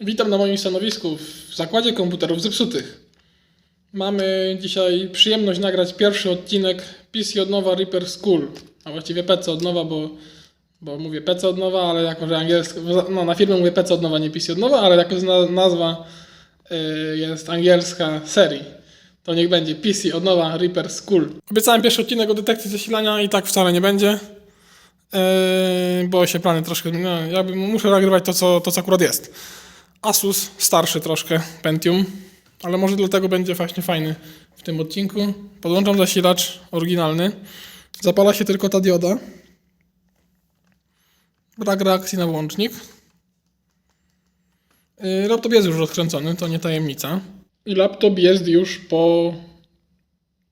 Witam na moim stanowisku w zakładzie komputerów zepsutych. Mamy dzisiaj przyjemność nagrać pierwszy odcinek PC od nowa Reaper School. A właściwie PC od nowa, bo, bo mówię PC od nowa, ale jako, że angielsko, no na firmę mówię PC od nowa, nie PC od nowa, ale jako, że na- nazwa y, jest angielska serii, to niech będzie PC od nowa Reaper School. Obiecałem pierwszy odcinek o detekcji zasilania i tak wcale nie będzie. Yy, bo się plany troszkę. No, muszę nagrywać to co, to, co akurat jest. Asus starszy troszkę Pentium, ale może dlatego będzie właśnie fajny w tym odcinku. Podłączam zasilacz oryginalny. Zapala się tylko ta dioda. Brak reakcji na włącznik. Yy, Laptop jest już rozkręcony, to nie tajemnica. I laptop jest już po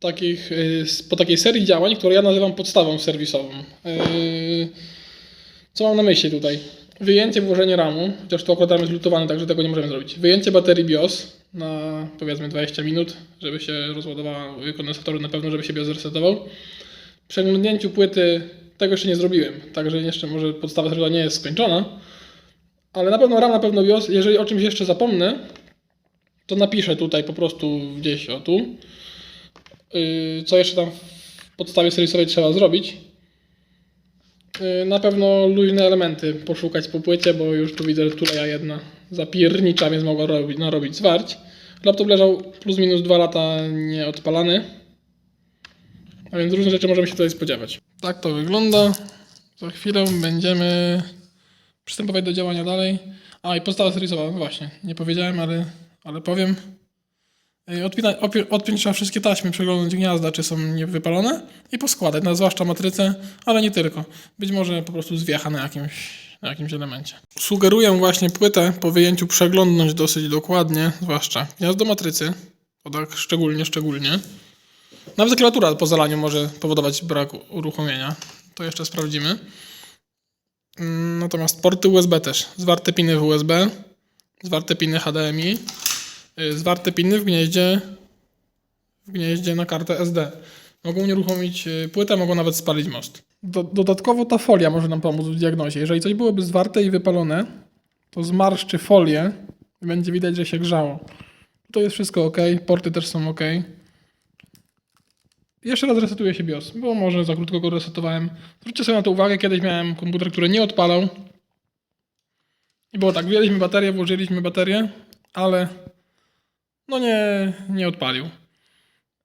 takich, y, po takiej serii działań, które ja nazywam podstawą serwisową. Y, Co mam na myśli tutaj? Wyjęcie, włożenie RAMu, chociaż tu akurat RAM jest lutowany, także tego nie możemy zrobić. Wyjęcie baterii BIOS na powiedzmy 20 minut, żeby się rozładowała kondensatory na pewno, żeby się BIOS zresetował. Przeglądnięciu płyty tego jeszcze nie zrobiłem, także jeszcze może podstawa serwisowa nie jest skończona. Ale na pewno RAM, na pewno BIOS. Jeżeli o czymś jeszcze zapomnę, to napiszę tutaj po prostu gdzieś o tu. Yy, co jeszcze tam w podstawie serwisowej trzeba zrobić. Yy, Na pewno luźne elementy poszukać po płycie, bo już tu widzę, tuleja jedna zapiernicza, więc mogła robić, narobić zwarć. Laptop leżał plus minus 2 lata nieodpalany. A więc różne rzeczy możemy się tutaj spodziewać. Tak to wygląda. Za chwilę będziemy przystępować do działania dalej. A i podstawa serwisowa, no właśnie, nie powiedziałem, ale, ale powiem. Odpina, odpiąć trzeba wszystkie taśmy, przeglądać gniazda, czy są niewypalone i poskładać, no, zwłaszcza matrycę, ale nie tylko. Być może po prostu zwiecha na jakimś, na jakimś elemencie. Sugeruję właśnie płytę po wyjęciu przeglądnąć dosyć dokładnie, zwłaszcza gniazdo matrycy, to tak szczególnie, szczególnie. Nawet klawiatura po zalaniu może powodować brak uruchomienia. To jeszcze sprawdzimy. Mm, Natomiast porty USB też. Zwarte piny w USB, zwarte piny HDMI, zwarte piny w gnieździe, w gnieździe na kartę SD. Mogą unieruchomić y, płytę, mogą nawet spalić most. Do, dodatkowo ta folia może nam pomóc w diagnozie. Jeżeli coś byłoby zwarte i wypalone, to zmarszczy folię i będzie widać, że się grzało. To jest wszystko ok, porty też są ok. Jeszcze raz resetuje się BIOS, bo może za krótko go resetowałem. Zwróćcie sobie na to uwagę, kiedyś miałem komputer, który nie odpalał. I było tak, wzięliśmy baterię, włożyliśmy baterię, ale no nie, nie odpalił.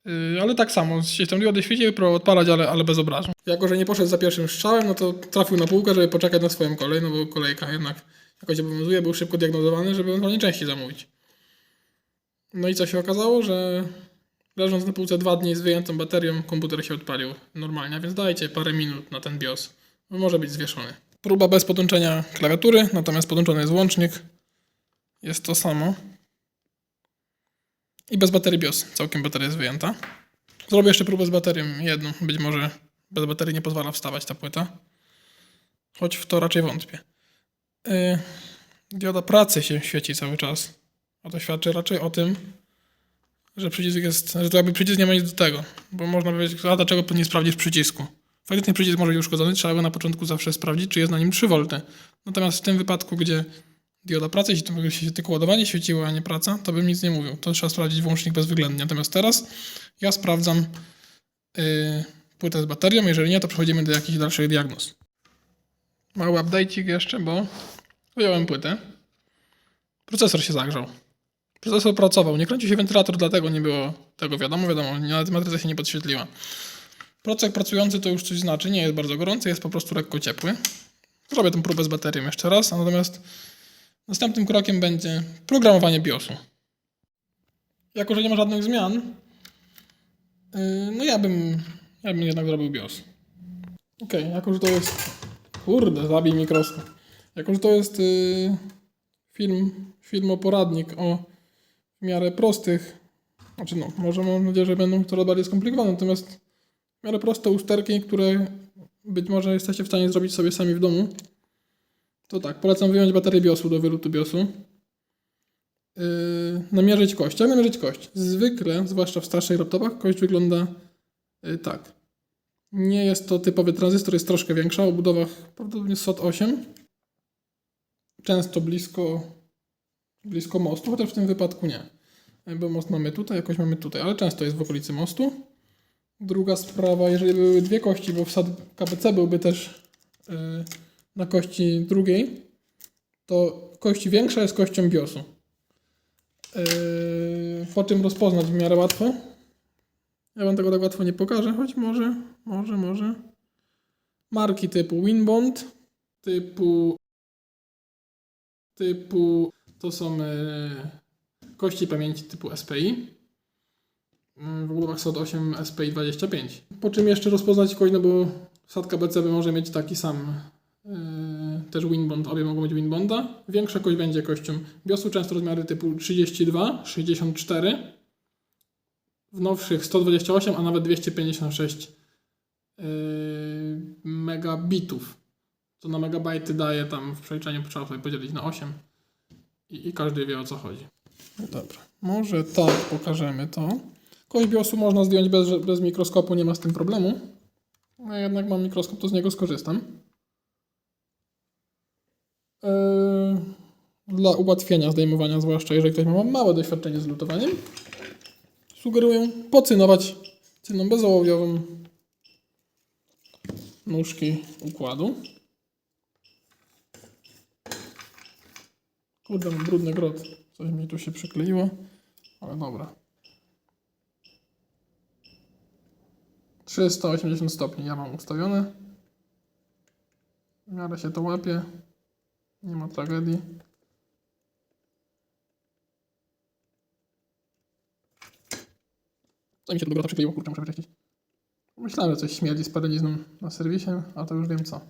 Yy, ale tak samo, się tam diody świeciły, próbował odpalać, ale, ale bez obrazu. Jako, że nie poszedł za pierwszym strzałem, no to trafił na półkę, żeby poczekać na swoją kolej, no bo kolejka jednak jakoś obowiązuje, był szybko diagnozowany, żeby ewentualnie części zamówić. No i co się okazało, że leżąc na półce dwa dni z wyjętą baterią, komputer się odpalił normalnie, więc dajcie parę minut na ten BIOS, może być zwieszony. Próba bez podłączenia klawiatury, natomiast podłączony jest łącznik. Jest to samo. I bez baterii BIOS. Całkiem bateria jest wyjęta. Zrobię jeszcze próbę z baterią jedną. Być może bez baterii nie pozwala wstawać ta płyta. Choć w to raczej wątpię. Yy, dioda pracy się świeci cały czas. A to świadczy raczej o tym, że przycisk jest, że to jakby przycisk nie ma nic do tego. Bo można powiedzieć, a dlaczego nie sprawdzisz przycisku? Faktycznie przycisk może być uszkodzony, trzeba by na początku zawsze sprawdzić, czy jest na nim 3 V. Natomiast w tym wypadku, gdzie dioda pracy się, to się tylko ładowanie świeciło, a nie praca, to bym nic nie mówił. To trzeba sprawdzić włącznik bezwzględnie. Natomiast teraz ja sprawdzam yy, płytę z baterią, jeżeli nie, to przechodzimy do jakichś dalszych diagnoz. Mały update'ik jeszcze, bo wyjąłem płytę. Procesor się zagrzał. Procesor pracował, nie kręcił się wentylator, dlatego nie było tego wiadomo, wiadomo, nawet matryca się nie podświetliła. Procek pracujący to już coś znaczy, nie jest bardzo gorący, jest po prostu lekko ciepły. Zrobię tę próbę z baterią jeszcze raz, natomiast następnym krokiem będzie programowanie BIOSu. Jako, że nie ma żadnych zmian, yy, no ja bym, ja bym jednak zrobił BIOS. Okej, jako, że to jest... Kurde, zabij mikroskop. Jako, że to jest yy, film, filmoporadnik o w miarę prostych, znaczy no, może mam nadzieję, że będą coraz bardziej skomplikowane, natomiast w miarę proste usterki, które być może jesteście w stanie zrobić sobie sami w domu, to tak, polecam wyjąć baterię BIOSu do wylutu BIOSu. Yy, namierzyć kość. Jak namierzyć kość? Zwykle, zwłaszcza w starszych laptopach, kość wygląda yy, tak. Nie jest to typowy tranzystor, jest troszkę większa, o budowach prawdopodobnie SOT 8. Często blisko blisko mostu, chociaż w tym wypadku nie. E, Bo most mamy tutaj, jakoś mamy tutaj, ale często jest w okolicy mostu. Druga sprawa, jeżeli były dwie kości, bo wsad KBC byłby też y, na kości drugiej, to kość większa jest kością biosu. Y, po czym rozpoznać w miarę łatwo. Ja wam tego tak łatwo nie pokażę, choć może, może, może. Marki typu Winbond, typu typu to są e, kości pamięci typu SPI. Mm, W ogóle SOD 8 SPI 25. Po czym jeszcze rozpoznać kość, no bo sadka BCB może mieć taki sam też Winbond, obie mogą mieć Winbonda. Większa kość będzie kością BIOSu, często rozmiary typu 32, 64. W nowszych 128, a nawet 256 e, megabitów. To na megabajty daje tam w przeliczeniu trzeba sobie podzielić na 8 i, i każdy wie o co chodzi. No dobra, może tak pokażemy to. Kość biosu można zdjąć bez, bez mikroskopu, nie ma z tym problemu. No jednak mam mikroskop, to z niego skorzystam. Yy, dla ułatwienia zdejmowania, zwłaszcza jeżeli ktoś ma małe doświadczenie z lutowaniem, sugeruję pocynować cyną bezołowiową nóżki układu. Kurde, mam brudny grot. Coś mi tu się przykleiło, ale dobra. 380 stopni ja mam ustawione. W miarę się to łapie. Nie ma tragedii. Co mi się do grota przykleiło? Kurczę, muszę wyczyścić. Myślałem, że coś śmierdzi z parenizną na serwisie, a to już wiem co.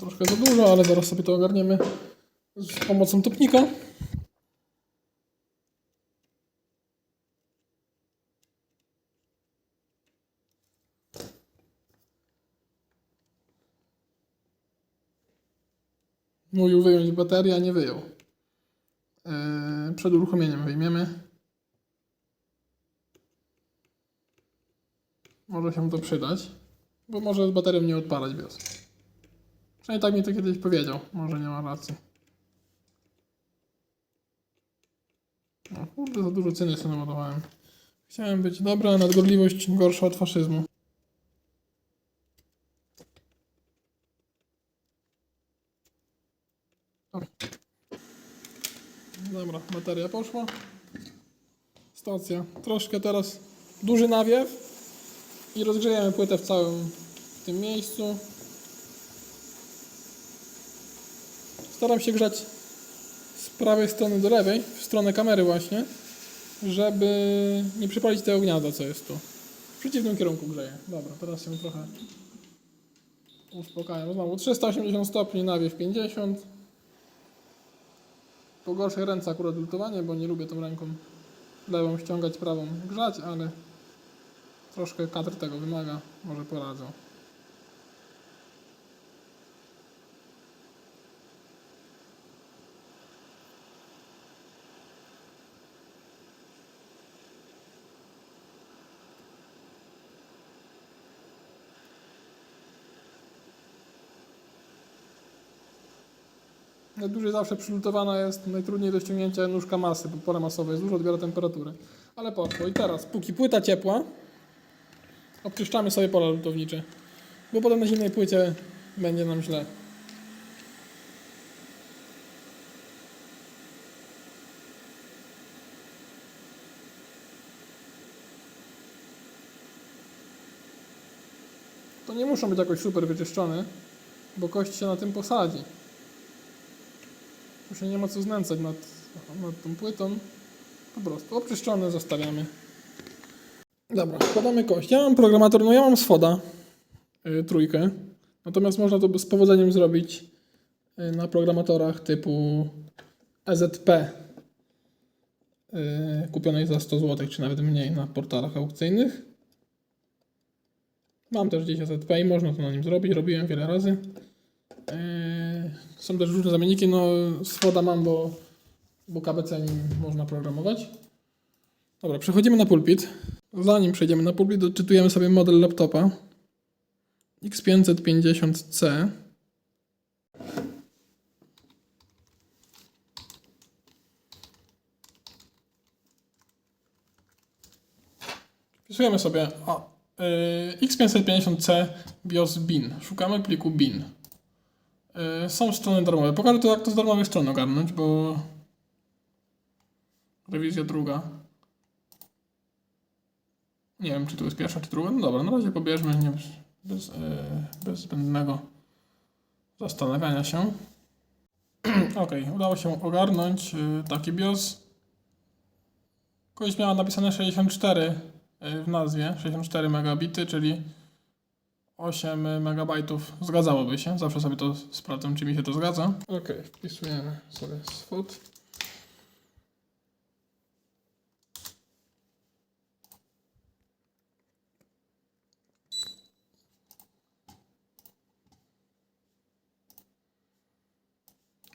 Troszkę za dużo, ale zaraz sobie to ogarniemy z pomocą topnika. Mówił wyjąć baterię, a nie wyjął. Yy, przed uruchomieniem wyjmiemy. Może się to przydać, bo może z baterią nie odpalać BIOS. Przynajmniej tak mi to kiedyś powiedział. Może nie ma racji. No kurde, za dużo ceny sobie naładowałem. Chciałem być dobra, a nadgorliwość gorsza od faszyzmu. Dobra. Dobra, bateria poszła. Stacja. Troszkę teraz duży nawiew i rozgrzejemy płytę w całym tym miejscu. Staram się grzać z prawej strony do lewej, w stronę kamery właśnie, żeby nie przypalić tego gniazda, co jest tu. W przeciwnym kierunku grzeję. Dobra, teraz się trochę uspokajam. Znowu 380 stopni, nawiew 50. Po gorszej ręce akurat lutowanie, bo nie lubię tą ręką lewą ściągać, prawą grzać, ale troszkę kadr tego wymaga. Może poradzę. Najdłużej zawsze przylutowana jest, najtrudniej do ściągnięcia nóżka masy, bo pole masowe jest dużo, odbiera temperatury. Ale poszło. I teraz, póki płyta ciepła, obczyszczamy sobie pola lutownicze. Bo potem na zimnej płycie będzie nam źle. To nie muszą być jakoś super wyczyszczone, bo kość się na tym posadzi. Się nie ma co znęcać nad, nad tą płytą. Po prostu oczyszczone zostawiamy. Dobra, wkładamy kość. Ja mam programator, no ja mam swoda y, trójkę. Natomiast można to z powodzeniem zrobić y, na programatorach typu EZP y, kupionej za 100 zł, czy nawet mniej na portalach aukcyjnych. Mam też gdzieś EZP i można to na nim zrobić. Robiłem wiele razy. Yy, Są też różne zamienniki. No, swoda mam, bo bo KBC nim można programować. Dobra, przechodzimy na pulpit. Zanim przejdziemy na pulpit, odczytujemy sobie model laptopa X550C. Wpisujemy sobie a, y, X550C BIOS bin. Szukamy pliku bin. Y, są strony darmowe. Pokażę to, jak to z darmowej strony ogarnąć, bo rewizja druga. Nie wiem, czy tu jest pierwsza, czy druga. No dobra, na razie pobierzmy nie, bez, bez, bez zbędnego zastanawiania się. ok, udało się ogarnąć y, taki BIOS. Kogoś miała napisane 64 y, w nazwie, 64 megabity, czyli 8 megabajtów zgadzałoby się. Zawsze sobie to sprawdzam, czy mi się to zgadza. Ok, wpisujemy sobie swód.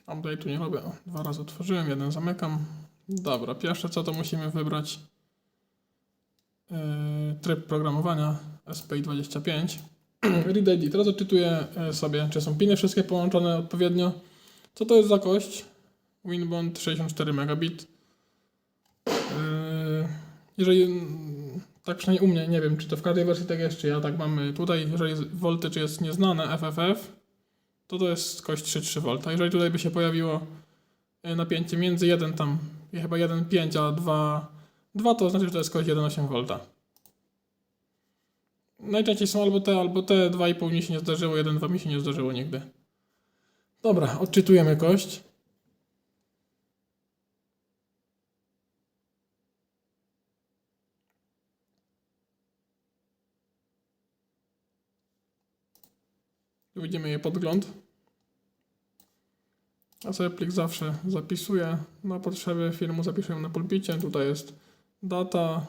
Update'u nie robię. Dwa razy otworzyłem, jeden zamykam. Dobra, pierwsze co to musimy wybrać yy, tryb programowania SPI25. Read ID. Teraz odczytuję yy, sobie, czy są piny wszystkie połączone odpowiednio. Co to jest za kość? Winbond 64 megabit. Yy, jeżeli, mm, tak przynajmniej u mnie, nie wiem, czy to w każdej wersji tak jest, czy ja tak mamy tutaj, jeżeli voltage jest nieznane, FFF, to to jest kość 3,3 V. Jeżeli tutaj by się pojawiło e, napięcie między 1 tam, chyba 1,5 a 2, 2 to znaczy, że to jest kość 1,8 V. Najczęściej są albo te, albo te 2,5 mi się nie zdarzyło, 1,2 mi się nie zdarzyło nigdy. Dobra, odczytujemy kość. Widzimy jej podgląd. Ja sobie plik zawsze zapisuję. Na potrzeby filmu zapisuję na pulpicie. Tutaj jest data.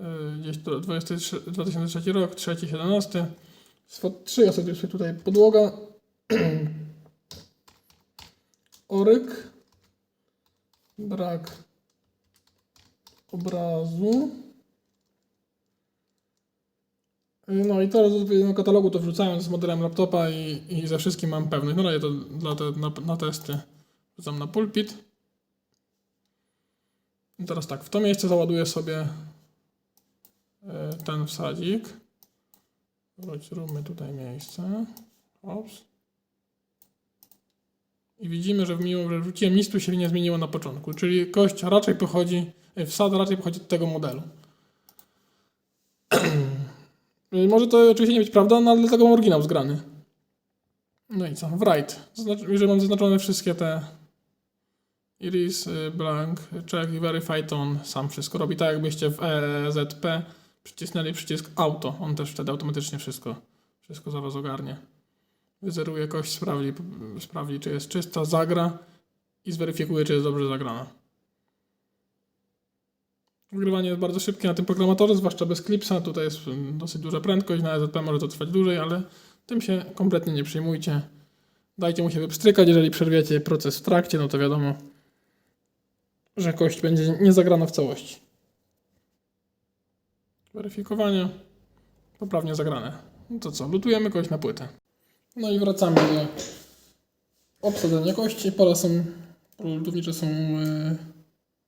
Yy, Gdzieś to 23, 2003 rok, 3, 17. Swot 3, ja sobie tutaj podłoga. Oryk. Brak obrazu. No i teraz do katalogu to wrzucając z modelem laptopa i, i ze wszystkim mam pewność. Na razie to dla te, na, na testy wrzucam na pulpit. I teraz tak, w to miejsce załaduję sobie e, ten wsadzik. Zróbmy tutaj miejsce. Ops. I widzimy, że mimo, że wrzuciłem, nic tu się nie zmieniło na początku. Czyli kość raczej pochodzi, e, wsad raczej pochodzi od tego modelu. Y, Może to oczywiście nie być prawda, no ale dlatego mam oryginał zgrany. No i co? Write. Znacz- jeżeli mam zaznaczone wszystkie te iris, blank, check verify, to on sam wszystko robi. Tak jakbyście w EZP przycisnęli przycisk auto. On też wtedy automatycznie wszystko, wszystko za was ogarnie. Wyzeruje kość, sprawdzi, sprawdzi czy jest czysta, zagra i zweryfikuje, czy jest dobrze zagrana. Wygrywanie jest bardzo szybkie na tym programatorze, zwłaszcza bez klipsa. Tutaj jest dosyć duża prędkość, na EZP może to trwać dłużej, ale tym się kompletnie nie przejmujcie. Dajcie mu się wypstrykać, jeżeli przerwiecie proces w trakcie, no to wiadomo, że kość będzie niezagrana w całości. Weryfikowanie, poprawnie zagrane. No to co, lutujemy kość na płytę. No i wracamy do obsadzenia kości. Pola są, pola lutownicze są yy,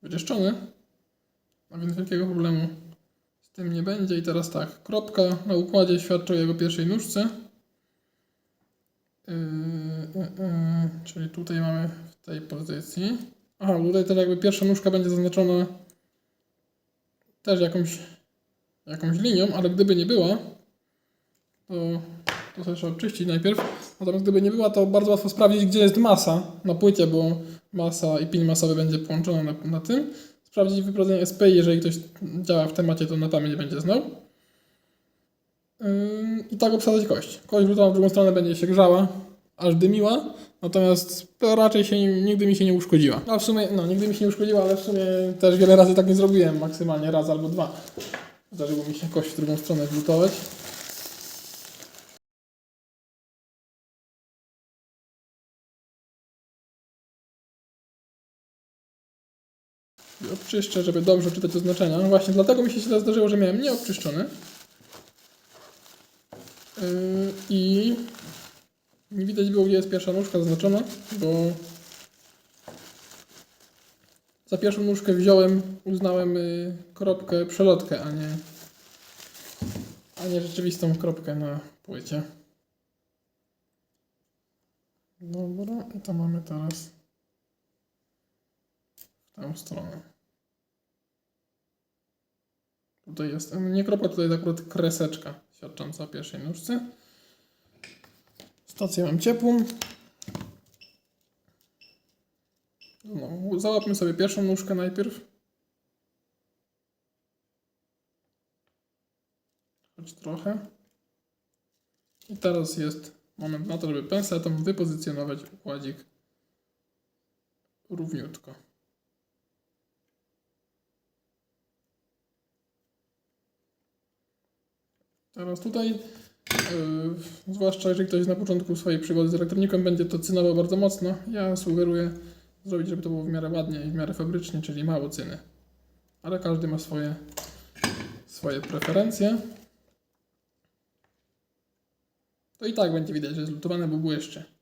wyczyszczone. A więc wielkiego problemu z tym nie będzie. I teraz tak, kropka na układzie świadczy o jego pierwszej nóżce. Yy, yy, yy, czyli tutaj mamy w tej pozycji. Aha, tutaj też jakby pierwsza nóżka będzie zaznaczona też jakąś, jakąś linią, ale gdyby nie była, to, to sobie trzeba oczyścić najpierw. Natomiast gdyby nie była, to bardzo łatwo sprawdzić, gdzie jest masa na płycie, bo masa i pin masowy będzie połączona na, na tym sprawdzić wyprowadzenie SPI, jeżeli ktoś działa w temacie, to na pamięć będzie znał. Ym, I tak obsadzać kość. Kość wrzucona w drugą stronę będzie się grzała, aż dymiła, natomiast to raczej się nigdy mi się nie uszkodziła. A w sumie, no nigdy mi się nie uszkodziła, ale w sumie też wiele razy tak nie zrobiłem, maksymalnie raz albo dwa. Zdarzyło mi się kość w drugą stronę wlutować. I obczyszczę, żeby dobrze czytać oznaczenia. No Właśnie dlatego mi się źle zdarzyło, że miałem nieobczyszczony. Yy, I nie widać było, gdzie jest pierwsza nóżka zaznaczona, bo za pierwszą nóżkę wziąłem, uznałem y, kropkę, przelotkę, a nie, a nie rzeczywistą kropkę na płycie. Dobra, i to mamy teraz w tę stronę. Tutaj jest, nie kropka, tutaj jest akurat kreseczka świadcząca o pierwszej nóżce. Stację mam ciepłą. No, załapmy sobie pierwszą nóżkę najpierw. Choć trochę. I teraz jest moment na to, żeby pensetą wypozycjonować układzik równiutko. Teraz tutaj, yy, zwłaszcza jeżeli ktoś na początku swojej przygody z elektroniką będzie to cynował bardzo mocno, ja sugeruję zrobić, żeby to było w miarę ładnie i w miarę fabrycznie, czyli mało cyny. Ale każdy ma swoje, swoje preferencje. To i tak będzie widać, że jest lutowane, bo błyszczy.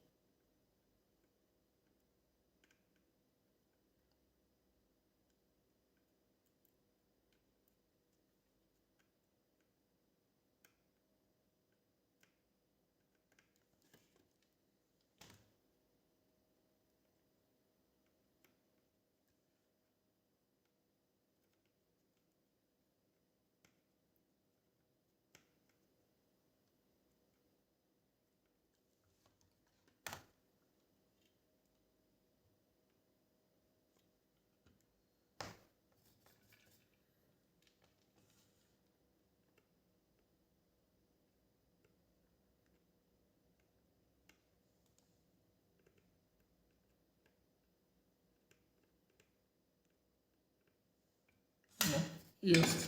Jest,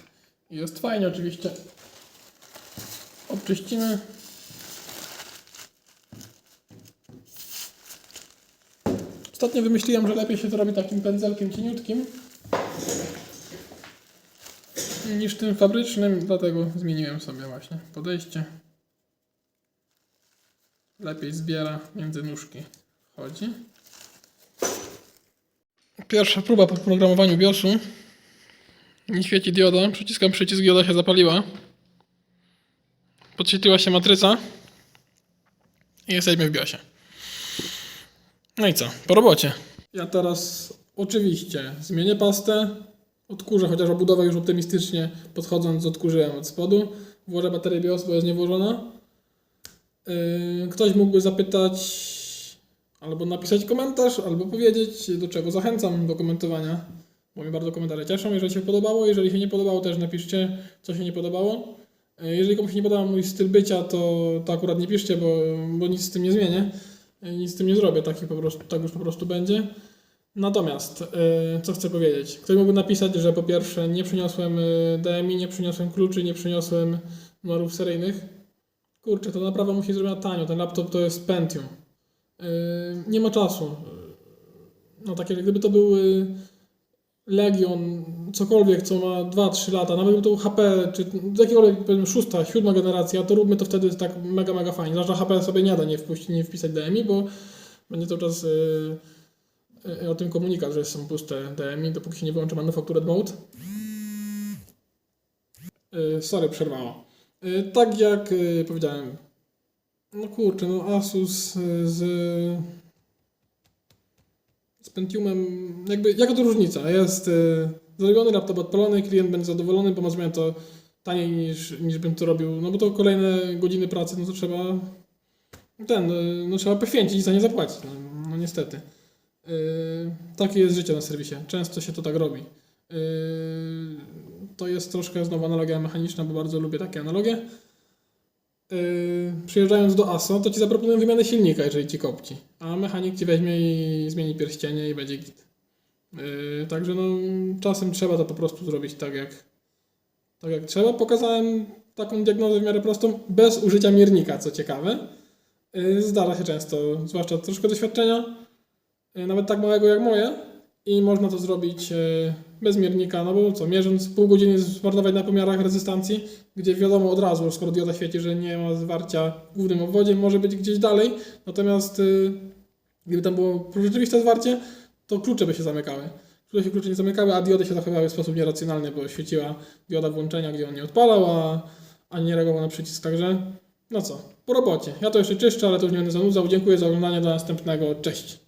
jest fajnie oczywiście. Obczyścimy. Ostatnio wymyśliłem, że lepiej się to robi takim pędzelkiem cieniutkim niż tym fabrycznym, dlatego zmieniłem sobie właśnie podejście. Lepiej zbiera między nóżki. Chodzi. Pierwsza próba po programowaniu BIOSu. Nie świeci dioda. Przyciskam przycisk, dioda się zapaliła. Podświetliła się matryca. I jesteśmy w BIOSie. No i co? Po robocie. Ja teraz oczywiście zmienię pastę. Odkurzę, chociaż obudowę już optymistycznie podchodząc odkurzyłem od spodu. Włożę baterię BIOS, bo jest niewłożona. Yy, Ktoś mógłby zapytać albo napisać komentarz, albo powiedzieć do czego zachęcam do komentowania bo mnie bardzo komentarze cieszą. Jeżeli się podobało, jeżeli się nie podobało, też napiszcie, co się nie podobało. E, Jeżeli komuś nie podoba mój styl bycia, to, to akurat nie piszcie, bo, bo nic z tym nie zmienię. E, Nic z tym nie zrobię, taki po prostu, tak już po prostu będzie. Natomiast, e, co chcę powiedzieć? Ktoś mógłby napisać, że po pierwsze nie przyniosłem DMI, nie przyniosłem kluczy, nie przyniosłem numerów seryjnych. Kurczę, to naprawa musi zrobiona tanio. Ten laptop to jest Pentium. Nie ma czasu. No takie, gdyby to był e, Legion, cokolwiek, co ma 2-3 lata, nawet to HP, czy jakiekolwiek, powiedzmy, szósta, siódma generacja, to róbmy to wtedy tak mega, mega fajnie. Zwłaszcza HP sobie nie da nie, wpuścić, nie wpisać DMI, bo będzie cały czas yy, yy, o tym komunikat, że są puste DMI, dopóki się nie wyłączy Manufactured Mode. Yy, sorry, przerwało. Yy, tak jak yy, powiedziałem, no kurczę, no Asus yy, z Pentiumem, jakby, jaka to różnica? Jest y, zrobiony laptop odpalony, klient będzie zadowolony, bo zmianę to taniej niż, niż bym to robił, no bo to kolejne godziny pracy, no to trzeba ten, y, no trzeba poświęcić i za nie zapłacić, no, no niestety. Y, takie jest życie na serwisie, często się to tak robi. Y, to jest troszkę znowu analogia mechaniczna, bo bardzo lubię takie analogie. Yy, przyjeżdżając do ASO, to ci zaproponują wymianę silnika, jeżeli ci kopci. A mechanik ci weźmie i zmieni pierścienie i będzie git. Yy, także no, czasem trzeba to po prostu zrobić tak jak, tak jak trzeba. Pokazałem taką diagnozę w miarę prostą, bez użycia miernika, co ciekawe. Yy, zdarza się często, zwłaszcza troszkę doświadczenia, yy, nawet tak małego jak moje, i można to zrobić e, bez miernika, no bo co, mierząc pół godziny zmarnować na pomiarach rezystancji, gdzie wiadomo od razu, skoro dioda świeci, że nie ma zwarcia w głównym obwodzie, może być gdzieś dalej, natomiast y, gdyby tam było rzeczywiste zwarcie, to klucze by się zamykały. Klucze się klucze nie zamykały, a diody się zachowywały w sposób nieracjonalny, bo świeciła dioda włączenia, gdzie on nie odpalał, a, a nie reagował na przycisk, także no co, po robocie. Ja to jeszcze czyszczę, ale to już nie będę zanudzał. Dziękuję za oglądanie, do następnego, cześć.